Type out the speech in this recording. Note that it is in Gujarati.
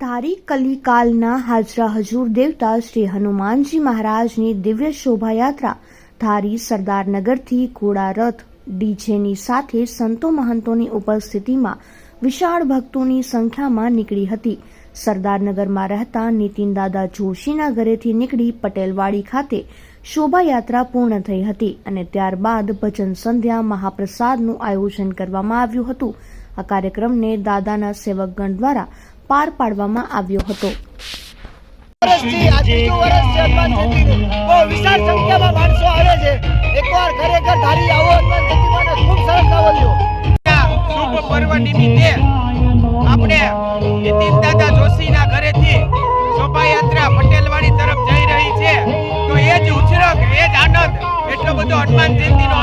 ધારી કલિકાલના હાજરા હજૂર દેવતા શ્રી હનુમાનજી મહારાજની દિવ્ય શોભાયાત્રા ધારી સરદારનગરથી ઘોડા રથ, ડીજેની સાથે સંતો મહંતોની ઉપસ્થિતિમાં વિશાળ ભક્તોની સંખ્યામાં નીકળી હતી. સરદારનગરમાં રહેતા નીતિન દાદા જોશીના ઘરેથી નીકળી પટેલવાડી ખાતે શોભાયાત્રા પૂર્ણ થઈ હતી અને ત્યારબાદ ભજન સંધ્યા મહાપ્રસાદનું આયોજન કરવામાં આવ્યું હતું. આ કાર્યક્રમને દાદાના સેવકગણ દ્વારા પાર પાડવામાં આવ્યો હતો. વિશાળ સંખ્યામાં માણસો આવે છે. એકવાર ખરેખર ધારી આવો હનુમાન જયંતીમાં ખૂબ સરસ લાવો પર્વ નિમિત્તે આપણે નીતિન દાદા જોશીના ઘરેથી શોભાયાત્રા પટેલવાડી તરફ જઈ રહી છે. તો એ જ ઉછરક એ જ આનંદ. એટલો બધો હનુમાન જયંતીનો